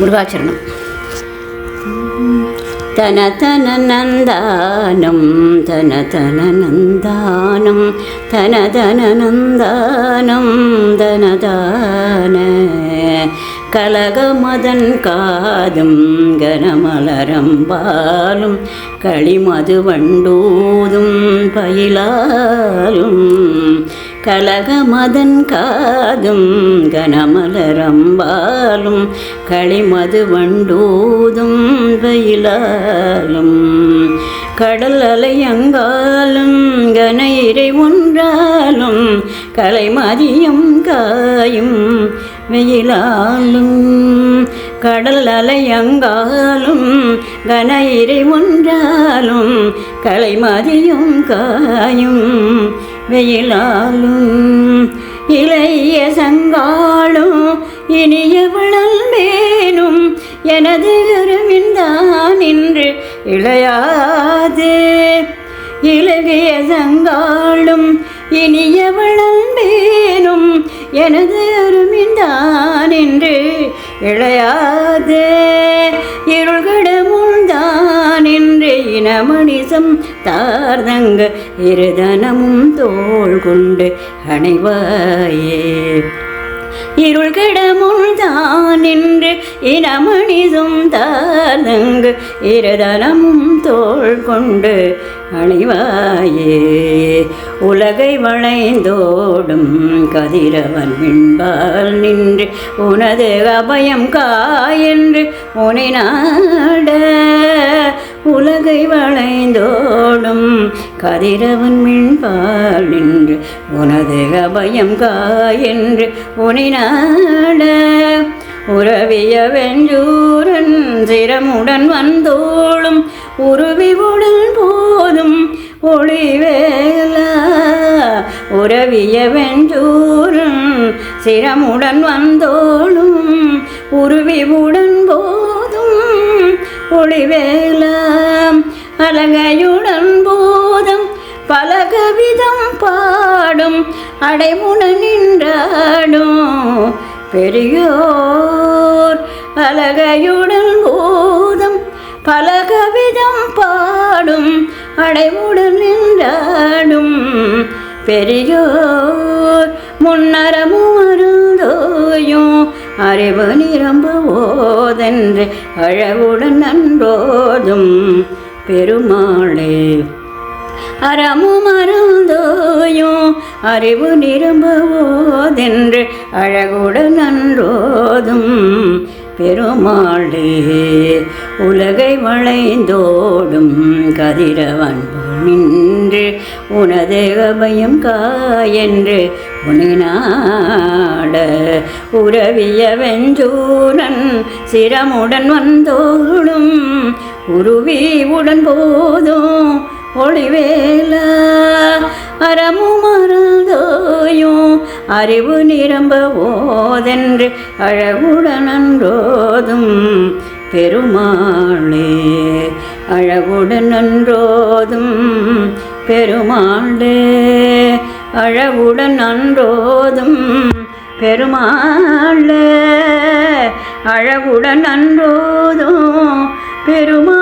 முருகாச்சரணம். தன தன நந்தானம் தன தன நந்தானம் தன தன நந்தானம் தனதான கலகமதன் காதும் கனமலரம்பாலும் களிமது வண்டூதும் பயிலாலும். கலகமதன் காதும் கனமலரம்பாலும் களிமது வண்டூதும் பயிலாலும் கடல் அலையங்காலும் கன இறை ஒன்றாலும் கலைமதியம் காயும் வெயிலாலும். கடல் அலையங்காலும் கன இறை ஒன்றாலும் கலைமதியும் காயும் வெயிலாலும் இளைய சங்காலும் இனிய வளர்ந்தேனும் எனது கருவின்தான் இன்று இளையாது. இலகிய சங்காலும் இனிய வளர்ந்தேனும் எனது அருமின்தான் என்று இளையாது. இருள்கட மணிசம் தார்தங்க இருதனமும் தோள் கொண்டு அணைவாயே. இருள் கிடமுள்தான் நின்று இனமணிதும் தார்தங்கு இருதனமும் தோள் கொண்டு அணிவாயே. உலகை வளைந்தோடும் கதிரவன் மின்பால் நின்று உனது அபயம் காயென்று உனை நாட உலகை வளைந்தோடும் கதிரவன் மின்பால் நின்று உனது அபயம் காயென்று உனை நாட உறவிய வெஞ்சூரன் சிரமுடன் வந்தோளும் உடல் போதும் ஒளிவேலா உறவிய வெஞ்சூரன் சிரமுடன் வந்தோளும் உடன் போதும் ஒளிவே கவிதம் பாடும் அடைமுன நின்றாடும். பெரியோர் அழகையுடன் போதும் பல கவிதம் பாடும் அடைமுடன் நின்றாடும். பெரியோர் முன்னரமும் அருந்தோயும் அறிவு நிரம்புவோதென்று அழகுடன் நன்றோதும் பெருமாளே அறமும் அருந்தோயும் அறிவு நிரும்புவோதென்று அழகுடன் நன்றோதும் பெருமாளே. உலகை வளைந்தோடும் கதிரவன் நின்று உனது அபயம் காயென்று உனினாட உறவிய வெஞ்சூரன் சிரமுடன் வந்தோடும் உருவி உடன் போதும் ஒளிவேலா அறமும் மறந்தோயும் அறிவு நிரம்ப ஓதென்று அழகுடன் பெருமாளே அழகுடன் அன்றோதும் பெருமாளே அழகுடன் அன்றோதும் பெருமாளே அழகுடன் அன்றோதும் பெருமா